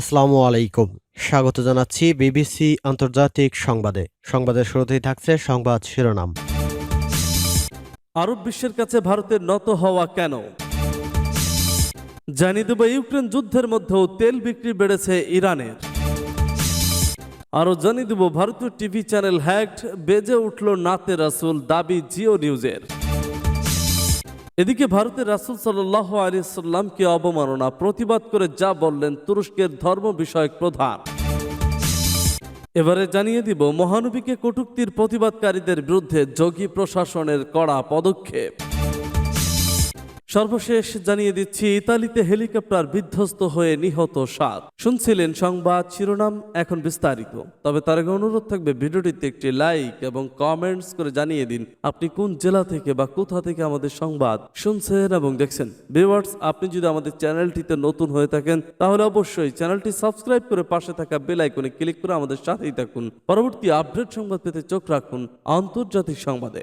আসসালামু আলাইকুম। স্বাগত জানাচ্ছি বিবিসি আন্তর্জাতিক সংবাদে। সংবাদের শুরুতেই থাকছে সংবাদ শিরোনাম। আরব বিশ্বের কাছে ভারতের নত হওয়া কেন? জানিয়ে দেব, ইউক্রেন যুদ্ধের মধ্যেও তেল বিক্রি বেড়েছে ইরানের। আরও জানিয়ে দেব, ভারতীয় টিভি চ্যানেল হ্যাকড বেজে উঠল নাতে রাসুল দাবি জিও নিউজের। এদিকে ভারতের রাসুল সাল্লাহ আলিয়াল্লামকে অবমাননা, প্রতিবাদ করে যা বললেন তুরস্কের ধর্ম বিষয়ক প্রধান। এবারে জানিয়ে দিব, মহানবীকে কটুক্তির প্রতিবাদকারীদের বিরুদ্ধে যোগী প্রশাসনের কড়া পদক্ষেপ। সর্বশেষ জানিয়ে দিচ্ছি, ইতালিতে হেলিকপ্টার বিধ্বস্ত হয়ে নিহত সাত। শুনছিলেন সংবাদ শিরোনাম এখন বিস্তারিত। তবে তার আগে অনুরোধ থাকবে, ভিডিওটিতে একটি লাইক এবং কমেন্টস করে জানিয়ে দিন, আপনি কোন জেলা থেকে বা কোথা থেকে আমাদের সংবাদ শুনছেন এবং দেখছেন। ভিউয়ার্স, আপনি যদি আমাদের চ্যানেলটিতে নতুন হয়ে থাকেন, তাহলে অবশ্যই চ্যানেলটি সাবস্ক্রাইব করে পাশে থাকা বেল আইকনে ক্লিক করে আমাদের সাথেই থাকুন। পরবর্তী আপডেট সংবাদ পেতে চোখ রাখুন আন্তর্জাতিক সংবাদে।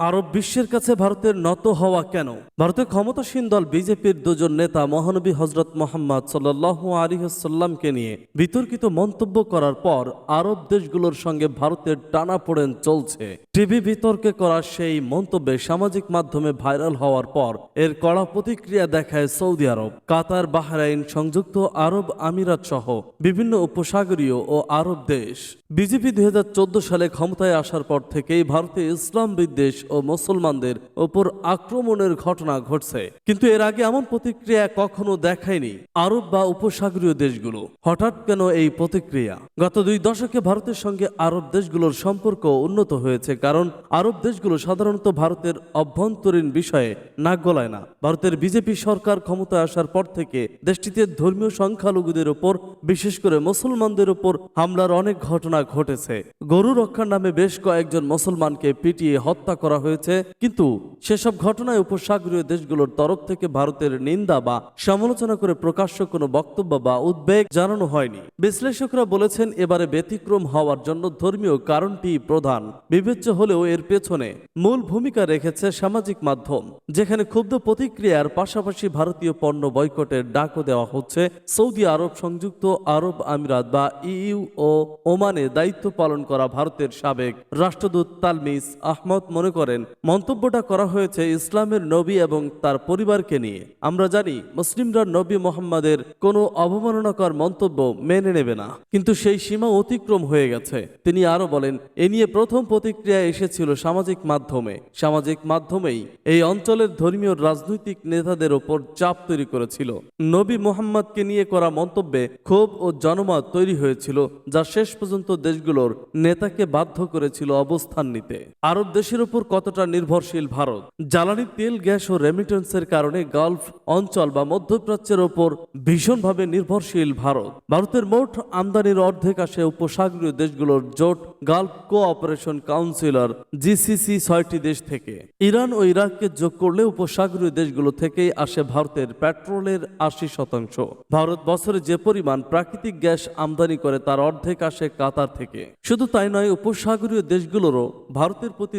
আরব বিশ্বের কাছে ভারতের নত হওয়া কেন? ভারতের ক্ষমতাসীন দল বিজেপির দুজন নেতা মহানবী হজরত মোহাম্মদ সাল্লাহ আলিহাসাল্লামকে নিয়ে বিতর্কিত মন্তব্য করার পর আরব দেশগুলোর সঙ্গে ভারতের টানাপোড়েন চলছে। টিভি বিতর্কে করা সেই মন্তব্যে সামাজিক মাধ্যমে ভাইরাল হওয়ার পর এর কড়া প্রতিক্রিয়া দেখায় সৌদি আরব। কাতার, বাহরাইন, সংযুক্ত আরব আমিরাত সহ বিভিন্ন উপসাগরীয় ও আরব দেশ। বিজেপি দুই হাজার চোদ্দ সালে ক্ষমতায় আসার পর থেকেই ভারতে ইসলাম বিদ্বেষ ও মুসলমানদের ওপর আক্রমণের ঘটনা ঘটছে। কিন্তু এর আগে এমন প্রতিক্রিয়া কখনো দেখায়নি আরব বা উপসাগরীয় দেশগুলো। হঠাৎ কেন এই প্রতিক্রিয়া? গত দুই দশকে ভারতের সঙ্গে আরব দেশগুলোর সম্পর্ক উন্নত হয়েছে কারণ আরব দেশগুলো সাধারণত ভারতের অভ্যন্তরীণ বিষয়ে নাক গলায় না। ভারতের বিজেপি সরকার ক্ষমতায় আসার পর থেকে দেশটিতে ধর্মীয় সংখ্যালঘুদের ওপর, বিশেষ করে মুসলমানদের ওপর হামলার অনেক ঘটনা ঘটেছে। গরু রক্ষার নামে বেশ কয়েকজন মুসলমানকে পিটিয়ে হত্যা করা হয়েছে, কিন্তু সেসব ঘটনায় উপসাগরীয় দেশগুলোর তরফ থেকে ভারতের নিন্দা বা সমালোচনা করে প্রকাশ্য কোনো বক্তব্য বা উদ্বেগ জানানো হয়নি। বিশ্লেষকরা বলেছেন, এবারে ব্যতিক্রম হওয়ার জন্য ধর্মীয় কারণটি প্রধান। বিবেচ্য হলেও এর পেছনে মূল ভূমিকা রেখেছে সামাজিক মাধ্যম, যেখানে ক্ষুব্ধ প্রতিক্রিয়ার পাশাপাশি ভারতীয় পণ্য বয়কটের ডাকও দেওয়া হচ্ছে। সৌদি আরব সংযুক্ত আরব আমিরাত বা ইইউ ও ওমানে দায়িত্ব পালন করা ভারতের সাবেক রাষ্ট্রদূত তালমিস আহমদ মনে করেন। মন্তব্যটা করা হয়েছে ইসলামের নবী এবং তার পরিবারকে নিয়ে। আমরা জানি, মুসলিমরা নবী মোহাম্মদের কোনো অবমাননাকর মন্তব্য মেনে নেবে না। কিন্তু সেই সীমা অতিক্রম হয়ে গেছে। তিনি আরও বলেন, এ নিয়ে প্রথম প্রতিক্রিয়া এসেছিল সামাজিক মাধ্যমে। সামাজিক মাধ্যমেই এই অঞ্চলের ধর্মীয় রাজনৈতিক নেতাদের ওপর চাপ তৈরি করেছিল। নবী মোহাম্মদকে নিয়ে করা মন্তব্যে ক্ষোভ ও জনমত তৈরি হয়েছিল, যা শেষ পর্যন্ত দেশগুলোর নেতাকে বাধ্য করেছিল অবস্থান নিতে। আরব দেশের উপর কতটা নির্ভরশীল ভারত? জ্বালানি তেল, গ্যাস ও রেমিটেন্সের কারণে গালফ অঞ্চল বা মধ্যপ্রাচ্যের ওপর ভীষণভাবে নির্ভরশীল ভারত। ভারতের মোট আমদানির অর্ধেক আসে উপসাগরীয় দেশগুলোর জোট গালফ কোঅপারেশন কাউন্সিলর জিসিসি ছয়টি দেশ থেকে। ইরান ও ইরাককে যোগ করলে উপসাগরীয় দেশগুলো থেকেই আসে ভারতের পেট্রোলের আশি শতাংশ। ভারত বছরে যে পরিমাণ প্রাকৃতিক গ্যাস আমদানি করে তার অর্ধেক আসে কাতার থেকে। শুধু তাই নয়, উপসাগরীয় দেশগুলোরও ভারতের প্রতি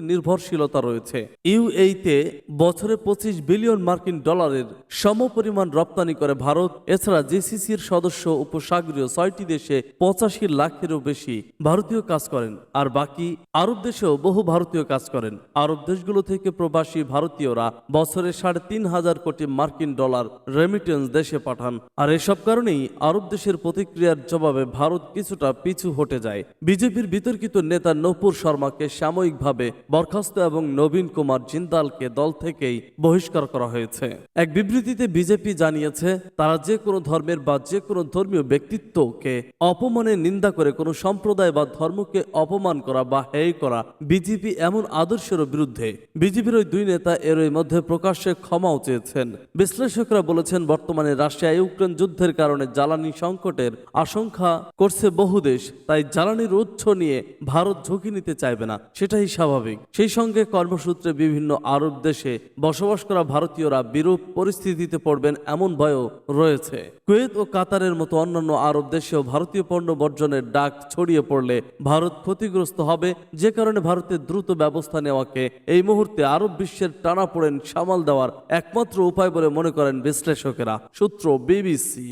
নির্ভরশীলতা রয়েছে। ইউএইতে বছরে পঁচিশ বিলিয়ন মার্কিন ডলারের সমপরিমাণ রপ্তানি করে ভারত। এছাড়া জিসিসির সদস্য উপসাগরীয় ছয়টি দেশে পঁচাশি লাখেরও বেশি ভারতীয় কাজ করেন। আর বাকি আরব দেশেও বহু ভারতীয় কাজ করেন। আরব দেশগুলো থেকে প্রবাসী ভারতীয়রা বছরে সাড়ে তিন হাজার কোটি মার্কিন ডলার রেমিটেন্স দেশে পাঠান। আর এসব কারণেই আরব দেশের প্রতিক্রিয়ার জবাবে ভারত কিছুটা পিছু হটে যায়। বিজেপির বিতর্কিত নেতা নপুর শর্মাকে সাময়িকভাবে বরখাস্ত এবং নবীন কুমার জিন্দালকে দল থেকেই বহিষ্কার করা হয়েছে। এক বিবৃতিতে বিজেপি জানিয়েছে, তারা যে কোনো ধর্মের বা যে কোনো ধর্মীয় ব্যক্তিত্বকে অপমানের নিন্দা করে কোনো সম্প্রদায় বা ধর্মকে অপমান করা বা হেয় করা বিজেপি এমন আদর্শের বিরুদ্ধে। বিজেপির ওই দুই নেতা এর মধ্যে প্রকাশ্যে ক্ষমাও চেয়েছেন। বিশ্লেষকরা বলেছেন, বর্তমানে রাশিয়া ইউক্রেন যুদ্ধের কারণে জ্বালানি সংকটের আশঙ্কা করছে বহু দেশ, তাই জ্বালানির উৎস নিয়ে ভারত ঝুঁকি নিতে চাইবে না, সেটাই স্বাভাবিক। সেই সঙ্গে সঙ্গে কর্মসূত্রে বিভিন্ন আরব দেশে বসবাস করা ভারতীয়রা বিরূপ পরিস্থিতিতে পড়বেন এমন ভয়ও রয়েছে। কুয়েত ও কাতারের মতো অন্যান্য আরব দেশেও ভারতীয় পণ্য বর্জনের ডাক ছড়িয়ে পড়লে ভারত ক্ষতিগ্রস্ত হবে। যে কারণে ভারতের দ্রুত ব্যবস্থা নেওয়াকে এই মুহূর্তে আরব বিশ্বের টানাপোড়েন সামাল দেওয়ার একমাত্র উপায় বলে মনে করেন বিশ্লেষকেরা। সূত্র বিবিসি।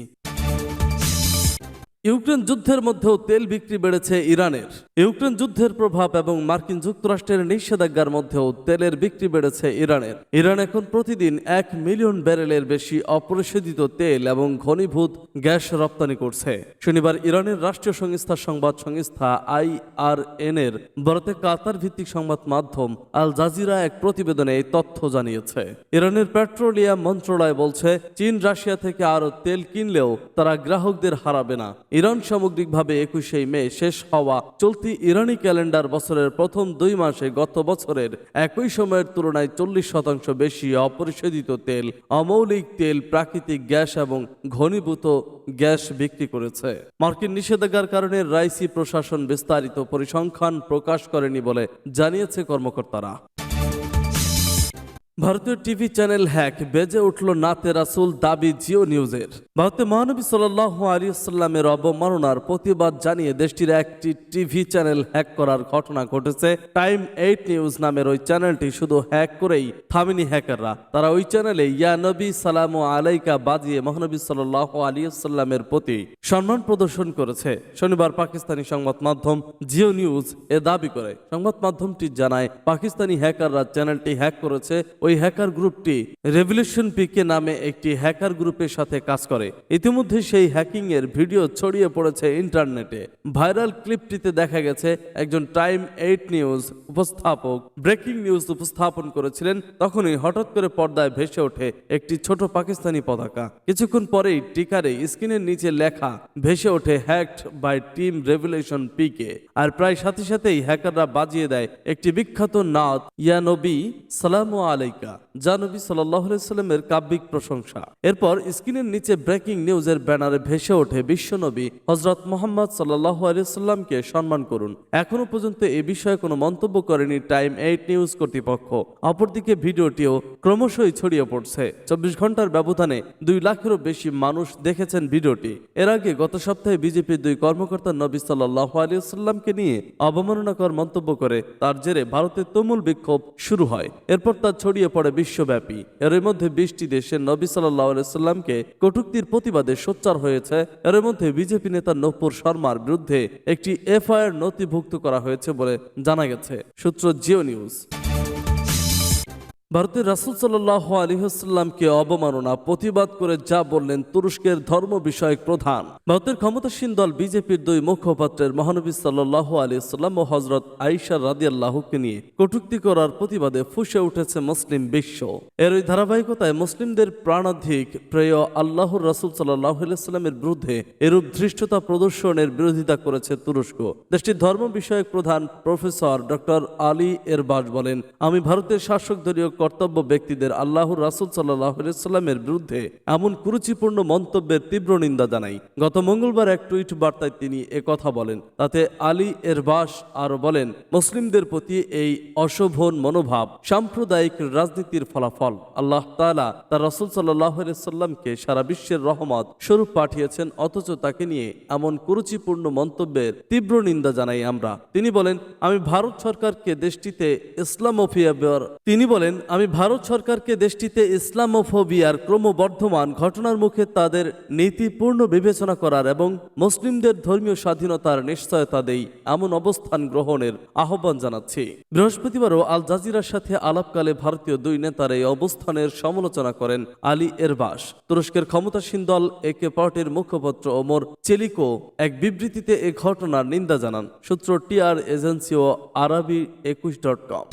ইউক্রেন যুদ্ধের মধ্যেও তেল বিক্রি বেড়েছে ইরানের। ইউক্রেন যুদ্ধের প্রভাব এবং মার্কিন যুক্তরাষ্ট্রের নিষেধাজ্ঞার মধ্যেও তেলের বিক্রি বেড়েছে ইরানের। ইরান এখন প্রতিদিন এক মিলিয়ন ব্যারেলের বেশি অপরিশোধিত তেল এবং ঘনীভূত গ্যাস রপ্তানি করছে। শনিবার ইরানের রাষ্ট্রীয় সংস্থা সংবাদ সংস্থা আইআরএন এর বরাতে কাতার ভিত্তিক সংবাদ মাধ্যম আল জাজিরা এক প্রতিবেদনে এই তথ্য জানিয়েছে। ইরানের পেট্রোলিয়াম মন্ত্রণালয় বলছে, চীন রাশিয়া থেকে আরও তেল কিনলেও তারা গ্রাহকদের হারাবে না। ইরান সামগ্রিকভাবে একুশে মে শেষ হওয়া চলতি ইরানি ক্যালেন্ডার বছরের প্রথম দুই মাসে গত বছরের একই সময়ের তুলনায় চল্লিশ শতাংশ বেশি অপরিশোধিত তেল, অমৌলিক তেল, প্রাকৃতিক গ্যাস এবং ঘনীভূত গ্যাস বিক্রি করেছে। মার্কিন নিষেধাজ্ঞার কারণে রাইসি প্রশাসন বিস্তারিত পরিসংখ্যান প্রকাশ করেনি বলে জানিয়েছে কর্মকর্তারা। ভারতীয় টিভি চ্যানেল হ্যাক বেজে উঠল নাতে রাসুল দাবি জিও নিউজের। ভারতে মহানবী সাল্লাহ আলিয়াল্লামের অবমাননার প্রতিবাদ জানিয়ে দেশটির একটি টিভি চ্যানেল হ্যাক করার ঘটনা ঘটেছে। টাইম এইট নিউজ নামের ওই চ্যানেলটি শুধু হ্যাক করেই থামিনি হ্যাকাররা। তারা ওই চ্যানেলে, ইয়া নবী, সালাম আলাইকা বাজিয়ে মহানবী সাল্লাহ আলিয়াল্লামের প্রতি সম্মান প্রদর্শন করেছে। শনিবার পাকিস্তানি সংবাদ মাধ্যম জিও নিউজ এ দাবি করে। সংবাদ মাধ্যমটি জানায়, পাকিস্তানি হ্যাকাররা চ্যানেলটি হ্যাক করেছে ওই হ্যাকার গ্রুপটি রেভলিউশন পিকে নামে একটি হ্যাকার গ্রুপের সাথে কাজ করে। ইতিমধ্যে সেই হ্যাকিং এর ভিডিও ছড়িয়ে পড়েছে ইন্টারনেটে। ভাইরাল ক্লিপটিতে দেখা গেছে, একজন টাইম এইট নিউজ উপস্থাপক ব্রেকিং নিউজ উপস্থাপন করেছিলেন, তখনই হঠাৎ করে পর্দায় ভেসে ওঠে একটি ছোট পাকিস্তানি পতাকা। কিছুক্ষণ পরেই টিকারে স্ক্রিনের নিচে লেখা, ভেসে ওঠে hacked by team revolution PK. আর প্রায় সাথে সাথেই হ্যাকাররা বাজিয়ে দেয় একটি বিখ্যাত নাত ইয়া নবী সালাম আলাইকা যা নবী সাল্লামের কাব্যিক প্রশংসা। এরপর স্ক্রিনের নিচে ব্রেকিং নিউজের ব্যানারে ভেসে ওঠে বিশ্বনবী হজরত মোহাম্মদ সাল্লাহ আলিয়াল্লামকে সম্মান করুন। এখনও পর্যন্ত এ বিষয়ে কোনো মন্তব্য করেনি টাইম এইট নিউজ কর্তৃপক্ষ। অপরদিকে ভিডিওটিও ক্রমশই ছড়িয়ে পড়ছে। চব্বিশ ঘণ্টার ব্যবধানে দুই লাখেরও বেশি মানুষ দেখেছেন ভিডিওটি। এর আগে গত সপ্তাহে বিজেপির দুই কর্মকর্তা নবী সাল্লাহ আলিয়াল্লামকে নিয়ে অবমাননাকর মন্তব্য করে তার জেরে ভারতের তুমুল বিক্ষোভ শুরু হয়। এরপর তার ছড়িয়ে পড়ে বিশ্বব্যাপী। এর মধ্যে বিশটি দেশে নবী সাল্লাহ সাল্লামকে কটুক্তির প্রতিবাদে সোচ্চার হয়েছে। এর মধ্যে বিজেপি নেতা নপুর শর্মার বিরুদ্ধে একটি এফআইআর নথিভুক্ত করা হয়েছে বলে জানা গেছে। সূত্র জিও নিউজ। ভারতের রাসুল সাল্লাহ আলিহাস্লামকে অবমাননা, প্রতিবাদ করে যা বললেন তুরস্কের ধর্ম বিষয়ক প্রধান। ভারতের ক্ষমতাসীন দল বিজেপির দুই মুখপাত্রের মহানবী সাল্লাহ আলিয়াল্লাম ও হজরত আইসা রাদি আল্লাহকে নিয়ে কটুক্তি করার প্রতিবাদে ফুসে উঠেছে মুসলিম বিশ্ব। এর ওই ধারাবাহিকতায় মুসলিমদের প্রাণাধিক প্রিয় আল্লাহর রাসুল সাল্লাহ সাল্লামের বিরুদ্ধে এরূপ ধৃষ্টতা প্রদর্শনের বিরোধিতা করেছে তুরস্ক। দেশটির ধর্ম বিষয়ক প্রধান প্রফেসর ডক্টর আলী এরবাজ বলেন, আমি ভারতের শাসক দলীয় কর্তব্য ব্যক্তিদের আল্লাহর রাসুল সাল্লাহ বিরুদ্ধে এমন কুরুচিপূর্ণ মন্তব্যের তীব্র নিন্দা জানাই। গত মঙ্গলবার এক টুইট বার্তায় তিনি কথা বলেন, তাতে আলী এরবাস আরও বলেন, মুসলিমদের প্রতি এই অশোভন মনোভাব, সাম্প্রদায়িক রাজনীতির ফলাফল, আল্লাহ তাআলা তার রাসুল সাল্লাহ সারা বিশ্বের রহমত স্বরূপ পাঠিয়েছেন, অথচ তাকে নিয়ে এমন কুরুচিপূর্ণ মন্তব্যের তীব্র নিন্দা জানাই আমরা। তিনি বলেন, আমি ভারত সরকারকে দেশটিতে ইসলামোফিয়া তিনি বলেন আমি ভারত সরকারকে দেশটিতে ইসলামোফোবিয়ার ক্রমবর্ধমান ঘটনার মুখে তাদের নীতিপূর্ণ বিবেচনা করার এবং মুসলিমদের ধর্মীয় স্বাধীনতার নিশ্চয়তা দেই এমন অবস্থান গ্রহণের আহ্বান জানাচ্ছি। বৃহস্পতিবারও আল জাজিরার সাথে আলাপকালে ভারতীয় দুই নেতার এই অবস্থানের সমালোচনা করেন আলী এরবাস। তুরস্কের ক্ষমতাসীন দল একে পার্টির মুখপাত্র ওমর চেলিকো এক বিবৃতিতে এ ঘটনার নিন্দা জানান। সূত্র টিআর এজেন্সি ও আরবি একুশ ডট কম।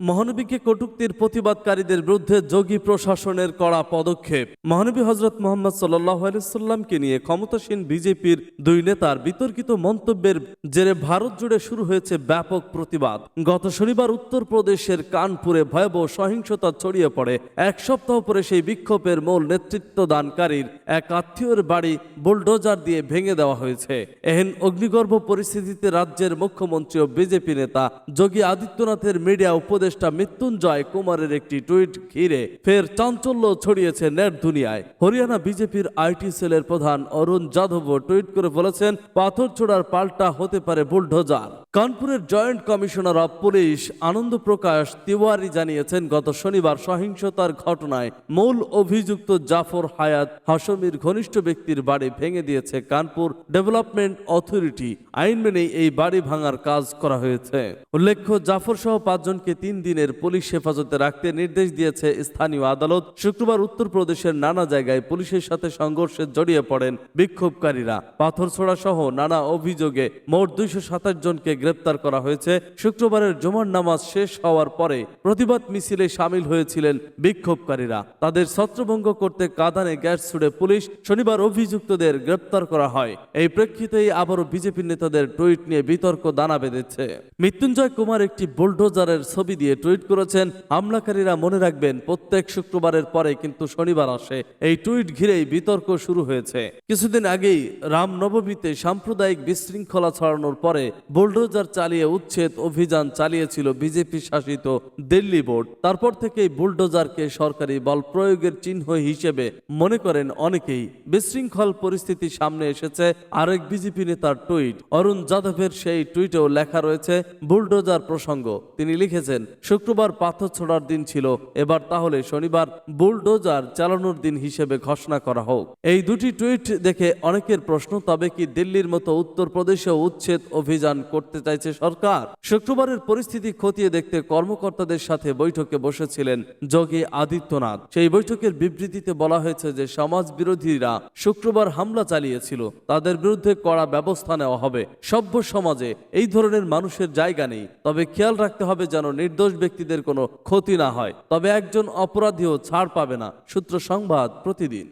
মহানবীকে কটুক্তির প্রতিবাদকারীদের বিরুদ্ধে যোগী প্রশাসনের কড়া পদক্ষেপ। মহানবী হজরত মোহাম্মদ সাল্লাহ আলাইসাল্লামকে নিয়ে ক্ষমতাসীন বিজেপির দুই নেতার বিতর্কিত মন্তব্যের জেরে ভারত জুড়ে শুরু হয়েছে ব্যাপক প্রতিবাদ। গত শনিবার উত্তরপ্রদেশের কানপুরে ভয়াবহ সহিংসতা ছড়িয়ে পড়ে। এক সপ্তাহ পরে সেই বিক্ষোভের মূল নেতৃত্বদানকারীর এক আত্মীয়র বাড়ি বুলডোজার দিয়ে ভেঙে দেওয়া হয়েছে। এহেন অগ্নিগর্ভ পরিস্থিতিতে রাজ্যের মুখ্যমন্ত্রী ও বিজেপি নেতা যোগী আদিত্যনাথের মিডিয়া উপদেষ্টা মৃত্যুঞ্জয় কুমারের একটি টুইট ঘিরে ফের চাঞ্চল্য ছড়িয়েছে নেট দুনিয়ায়। হরিয়ানা বিজেপির আইটি সেলের প্রধান অরুণ যাদবও টুইট করে বলেছেন, পাথর ছোড়ার পাল্টা হতে পারে বুলডোজার। কানপুরের joint commissioner of police Anand Prakash Tiwari জানিয়েছেন, গত শনিবার সহিংসতার ঘটনায় মূল অভিযুক্ত জাফর হায়াত হাসমির ঘনিষ্ঠ ব্যক্তির বাড়ি ভেঙে দিয়েছে কানপুর ডেভেলপমেন্ট অথরিটি। আইন মেনেই এই বাড়ি ভাঙার কাজ করা হয়েছে। উল্লেখ্য জাফর সহ পাঁচজনকে তিন দিনের পুলিশ হেফাজতে রাখতে নির্দেশ দিয়েছে স্থানীয় আদালত। শুক্রবার উত্তরপ্রদেশের নানা জায়গায় পুলিশের সাথে সংঘর্ষে জড়িয়ে পড়েন বিক্ষোভকারীরা। পাথর ছোড়া সহ নানা অভিযোগে মোট দুইশো সাতাশ জনকে গ্রেপ্তার করা হয়েছে। শুক্রবারের জুমার নামাজ শেষ হওয়ার পরে প্রতিবাদ মিছিলে সামিল হয়েছিলেন বিক্ষোভকারীরা। তাদের ছত্রভঙ্গ করতে কাঁদানে গ্যাস ছুড়ে পুলিশ শনিবার অভিযুক্তদের গ্রেপ্তার করা হয়। এই প্রেক্ষিতেই আবারও বিজেপি নেতাদের টুইট নিয়ে বিতর্ক দানা বেঁধেছে। মৃত্যুঞ্জয় কুমার একটি বুলডোজারের ছবি দিয়ে টুইট করেছেন, হামলাকারীরা মনে রাখবেন প্রত্যেক শুক্রবারের পরে কিন্তু শনিবার আসে। এই টুইট ঘিরেই বিতর্ক শুরু হয়েছে। কিছুদিন আগেই রামনবমীতে সাম্প্রদায়িক বিশৃঙ্খলা ছড়ানোর পরে বুলডোজার চালিয়ে উচ্ছেদ অভিযান চালিয়েছিল বিজেপি শাসিত দিল্লি বোর্ড। তারপর থেকেই বুলডোজারকে সরকারি বল প্রয়োগের চিহ্ন হিসেবে মনে করেন অনেকেই। বিশৃঙ্খল পরিস্থিতি সামনে এসেছে আরেক বিজেপি নেতার টুইট। অরুণ যাদবের সেই টুইটেও লেখা রয়েছে, বুলডোজার প্রসঙ্গ। তিনি লিখেছেন শুক্রবার পাথর ছোড়ার দিন ছিল। এবার তাহলে শনিবার বুলডোজার চালানোর দিন হিসেবে ঘোষণা করা হোক। এই দুটি টুইট দেখে অনেকের প্রশ্ন, তবে কি দিল্লির মতো উত্তরপ্রদেশে উচ্ছেদ অভিযান করতে চাইছে সরকার? শুক্রবারের পরিস্থিতি খতিয়ে দেখতে কর্মকর্তাদের সাথে বৈঠকে বসেছিলেন যোগী আদিত্যনাথ। সেই বৈঠকের বিবৃতিতে বলা হয়েছে যে সমাজ বিরোধীরা শুক্রবার হামলা চালিয়েছিল। তাদের বিরুদ্ধে কড়া ব্যবস্থা নেওয়া হবে। সভ্য সমাজে এই ধরনের মানুষের জায়গা নেই। তবে খেয়াল রাখতে হবে যেন নির্দোষ ব্যক্তিদের কোনো ক্ষতি না হয়, তবে একজন অপরাধীও ছাড় পাবে না, সূত্র সংবাদ প্রতিদিন।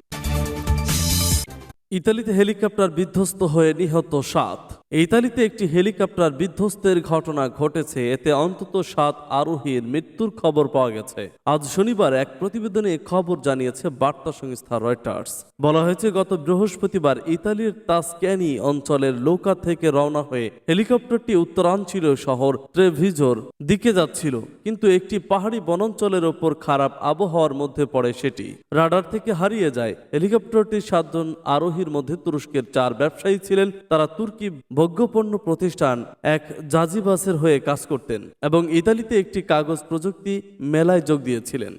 ইতালিতে হেলিকপ্টার বিধ্বস্ত হয়ে নিহত সাত। ইতালিতে একটি হেলিকপ্টার বিধ্বস্তের ঘটনা ঘটেছে। এতে অন্তত সাত আরোহীর মৃত্যুর খবর পাওয়া গেছে। আজ শনিবার এক প্রতিবেদনে খবর জানিয়েছে বার্তা সংস্থা রয়টার্স। বলা হয়েছে, গত বৃহস্পতিবার ইতালির তাসক্যানি অঞ্চলের লোকা থেকে রওনা হয়ে হেলিকপ্টারটি উত্তরাঞ্চলীয় শহর ট্রেভিজোর দিকে যাচ্ছিল। কিন্তু একটি পাহাড়ি বনাঞ্চলের ওপর খারাপ আবহাওয়ার মধ্যে পড়ে সেটি। রাডার থেকে হারিয়ে যায়। হেলিকপ্টারটির সাতজন আরোহীর মধ্যে তুরস্কের চার ব্যবসায়ী ছিলেন। তারা তুর্কি ভোগ্যপণ্য প্রতিষ্ঠান এক জাজিবাসের হয়ে কাজ করতেন এবং ইতালিতে একটি কাগজ প্রযুক্তি মেলায় যোগ দিয়েছিলেন।